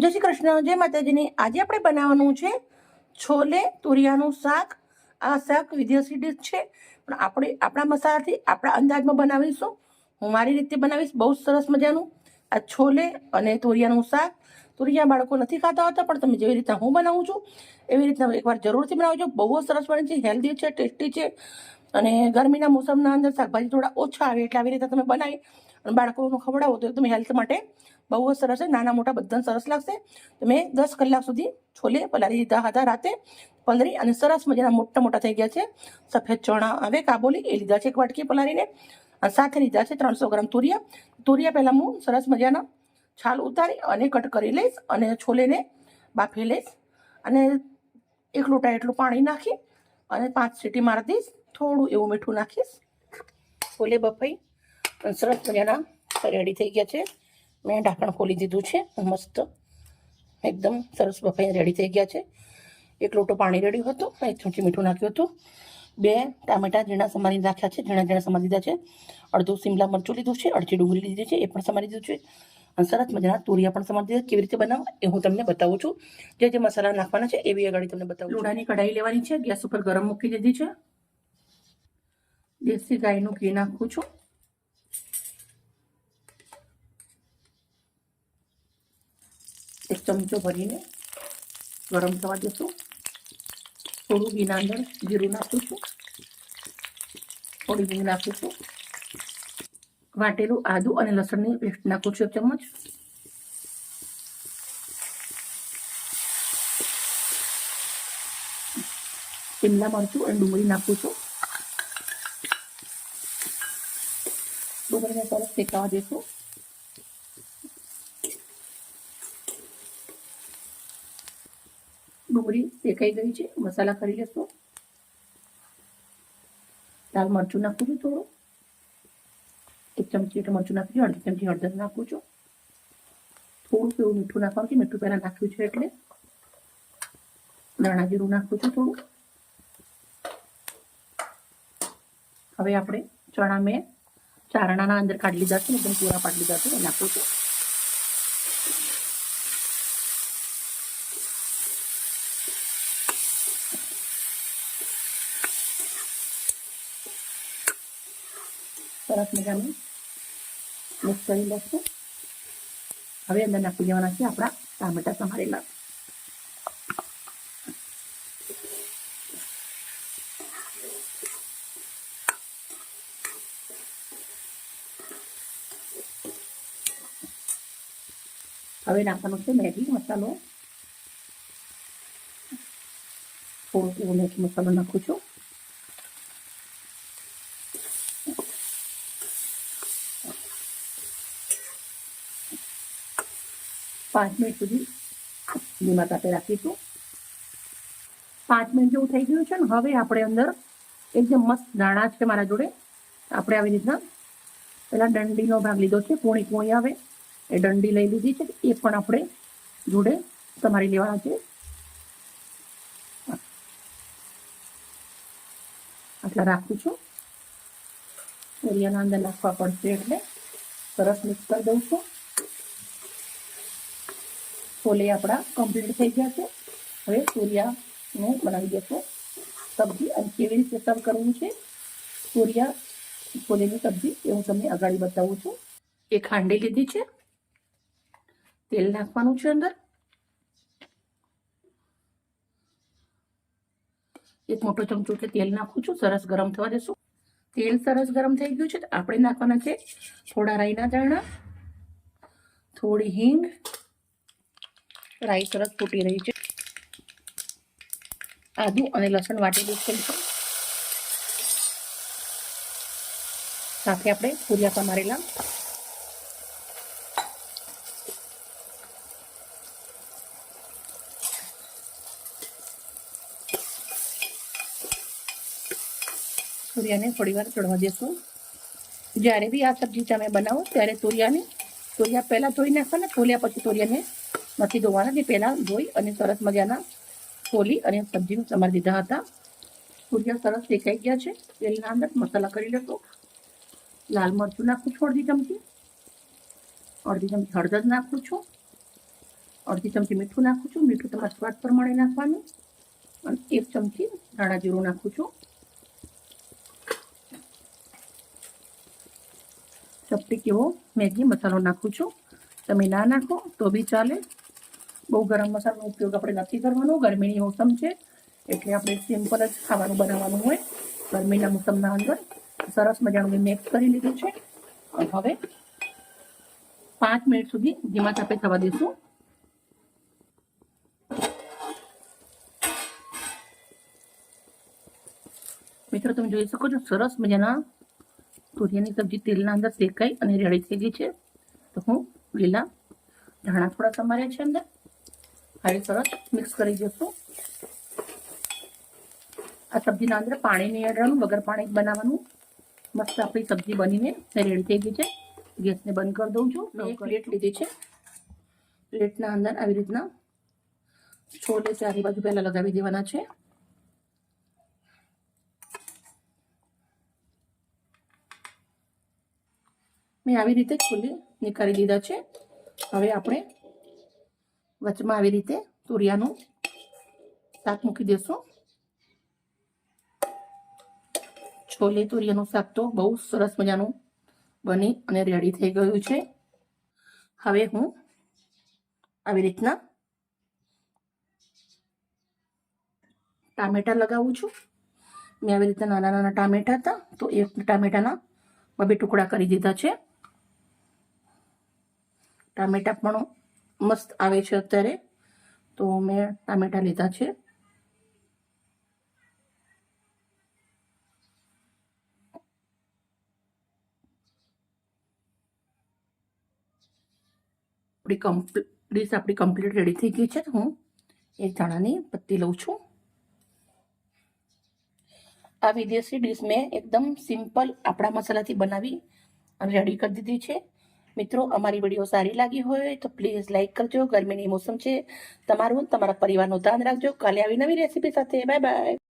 જય શ્રી કૃષ્ણ, જય માતાજીની. આજે આપણે બનાવવાનું છે છોલે તુરિયાનું શાક. આ શાક વિદેશી ડીશ છે, પણ આપણે આપણા મસાલાથી આપણા અંદાજમાં બનાવીશું. હું મારી રીતે બનાવીશ, બહુ સરસ મજાનું. આ છોલે અને તુરિયાનું શાક. તુરિયા બાળકો નથી ખાતા હોતા, પણ તમે જેવી રીતના હું બનાવું છું, એવી રીતના એકવાર જરૂરથી બનાવજો. બહુ સરસ બને છે, હેલ્ધી છે, ટેસ્ટી છે. અને ગરમીના મોસમના અંદર શાકભાજી થોડા ઓછા આવે એટલે આવી રીતે તમે બનાવી અને બાળકોનું ખવડાવો તો તમે હેલ્થ માટે બહુ જ સરસ છે. નાના મોટા બધાને સરસ લાગશે. તો મેં દસ કલાક સુધી છોલે પલાળી દીધા હતા રાતે. પલરી અને સરસ મજાના મોટા મોટા થઈ ગયા છે. સફેદ ચણા હવે કાબોલી એ લીધા છે એક વાટકી પલાળીને. અને સાથે લીધા છે ત્રણસો ગ્રામ તુરિયા. તુરિયા પહેલાં હું સરસ મજાના છાલ ઉતારી અને કટ કરી લઈશ અને છોલેને બાફી લઈશ. અને એક લોટા એટલું પાણી નાખી અને પાંચ સીટી મારી દઈશ. થોડું એવું મીઠું નાખીશ. છોલે બફાઈ સરસ મજાના રેડી થઈ ગયા છે. મેં ઢાંકણ ખોલી દીધું છે. મસ્ત એકદમ સરસ બફાઈને રેડી થઈ ગયા છે. એક લોટો પાણી રેડ્યું હતું. એક ચમચી મીઠું નાખ્યું હતું. બે ટામેટા ઝીણા સમારી નાખ્યા છે. ઝીણા ઝીણા સમારી દીધા છે. અડધું સિમલા મરચું લીધું છે. અડધી ડુંગળી લીધી છે. એ પણ સમારી દીધું છે. અને સરસ મજાના તુરિયા પણ સમારી દીધા. કેવી રીતે બનાવવા એ હું તમને બતાવું છું. જે જે મસાલા નાખવાના છે, એવી આગળ તમને બતાવું લોડાની કઢાઈ લેવાની છે. ગેસ ઉપર ગરમ મૂકી દીધી છે. દેશી ગાયનું ઘી નાખું છું. ચમચો ભરીને ગરમ થવા દેશું. થોડું ઘીના અંદર જીરું નાખીશું. થોડી નાખીશું. નાખું વાટેલું આદુ અને લસણની પેસ્ટ નાખું છું ચમચ. શિમલા મરચું અને ડુંગળી નાખું છું. ડુંગળીને સરસ શેકાવા દેશું. ડુંગળી શેકાઈ ગઈ છે, મસાલા કરી લેશો. લાલ મરચું નાખું છું થોડું. એક ચમચી એટલે મરચું નાખું છું અડધી ચમચી હળદર નાખું છું. થોડું એવું મીઠું નાખવાનું છે, મીઠું પહેલાં નાખ્યું છે એટલે. ધાણા જીરું નાખું છું થોડું. હવે આપણે ચણા મેં ચારણાના અંદર કાઢી લીધા છે એકદમ પૂરા પાડી લીધા છે, એ નાખું છું. સરસ મજાનું મિક્સ કરી લઈશું હવે અંદર નાખી દેવાના છે આપણા ટામેટા સમારેલા હવે નાખવાનો છે મેગી મસાલો થોડુંક એવો મેગી મસાલો નાખું છું પાંચ મિનિટ સુધી ધીમા તાપે રાખીશું. પાંચ મિનિટ જેવું થઈ ગયું છે ને, હવે આપણે અંદર એકદમ મસ્ત દાણા છે મારા જોડે. આપણે આવી રીતના પેલા દંડીનો ભાગ લીધો છે કોણી કોણી આવે. એ દંડી લઈ લીધી છે, એ પણ આપણે જોડે તમારી લેવાના છે. આટલા રાખું છું. એરિયાના અંદર નાખવા પડશે એટલે સરસ મિક્સ કરી દઉં છું. છોલે આપણા કમ્પ્લીટ થઈ ગયા છે. હવે તુરિયાનું બનાવી દઈશું સબ્જી અને કેવી રીતે સર્વ કરવું છે? તુરિયા છોલેની સબ્જી એ હું તમને અગાડી બતાવું છું. એક હાંડી લીધી છે. તેલ નાખવાનું છે અંદર. એક મોટો ચમચો એટલે તેલ નાખું છું. સરસ ગરમ થવા દેશું. તેલ સરસ ગરમ થઈ ગયું છે આપણે નાખવાના છે થોડા રાઈના દાણા થોડી હિંગ રાઈ સરસ ફૂટી રહી છે. આદુ અને લસણ વાટેલું છે સાથે આપણે પૂરિયા સમારેલા. થોડી વાર ચડવા દેશું. જ્યારે બી આ સબ્જી તમે બનાવો, ત્યારે તુરિયાને, તુરિયા પહેલાં ધોઈ નાખવાના છોલ્યા પછી તુરિયાને નથી ધોવાના તે પહેલાં ધોઈ અને સરસ મજાના છોલી અને સબ્જીનું સમારી દીધા હતા. સૂર્યા સરસ શેકાઈ ગયા છે. તેલના અંદર મસાલા કરી લેશો. લાલ મરચું નાખું છું અડધી ચમચી. અડધી ચમચી હળદર નાખું છું. અડધી ચમચી મીઠું નાખું છું. મીઠું તમારા સ્વાદ પ્રમાણે નાખવાનું. અને એક ચમચી ધાણા જીરું નાખું છું. ચપટી કેવો મેગી મસાલો નાખું છું. તમે ના નાખો તો બી ચાલે. બહુ ગરમ મસાલાનો ઉપયોગ આપણે નથી કરવાનો. ગરમીની મોસમ છે, એટલે આપણે સિમ્પલ જ ખાવાનું બનાવવાનું હોય. ગરમીના મોસમના અંદર સરસ મજાનું મેં મિક્સ કરી લીધું છે. હવે પાંચ મિનિટ સુધી ધીમા તાપે થવા દઈશું મિત્રો, તમે જોઈ શકો છો, સરસ મજાના તુરિયાની સબ્જી તેલના અંદર શેકાઈ અને રેડી થઈ ગઈ છે. તો હું લીલા ધાણા થોડા સમાર્યા છે અંદર. હવે સરસ મિક્સ કરી દઈશું આ સબ્જીના અંદર પાણી નહીં અડવાનું વગર પાણી બનાવવાનું મસ્ત આપણી સબ્જી બનીને રેડી થઈ ગઈ છે ગેસને બંધ કરી દઉં છું મેં એક પ્લેટ લીધી છે પ્લેટના અંદર આવી રીતના છોલે ચારી બાજુ પહેલા લગાવી દેવાના છે મેં આવી રીતે છોલે નીકાળી દીધા છે હવે આપણે વચમાં આવી રીતે તુરિયાનું શાક મૂકી દેશું. છોલે તુરિયાનું શાક તો બહુ સરસ મજાનું બની અને રેડી થઈ ગયું છે. હવે હું આવી રીતના ટામેટા લગાવું છું. મેં આવી રીતના નાના નાના ટામેટા હતા તો એક ટામેટાના બબે ટુકડા કરી દીધા છે. ટામેટા પણ મસ્ત આવે છે અત્યારે. તો મેં ટામેટા લીધા છે. આપણી કમ્પ્લીટ ડીશ આપણી કમ્પ્લીટ રેડી થઈ ગઈ છે. હું એક ધાણાની પત્તી લઉં છું. આ વિદેશી ડીશ મેં એકદમ સિમ્પલ આપણા મસાલાથી બનાવી અને રેડી કરી દીધી છે. મિત્રો, અમારી વીડિયો સારી લાગી હોય તો પ્લીઝ લાઇક કરજો. ગરમીની મોસમ છે. તમારું તમારા પરિવારનું ધ્યાન રાખજો. કાલે આવી નવી રેસીપી સાથે. Bye bye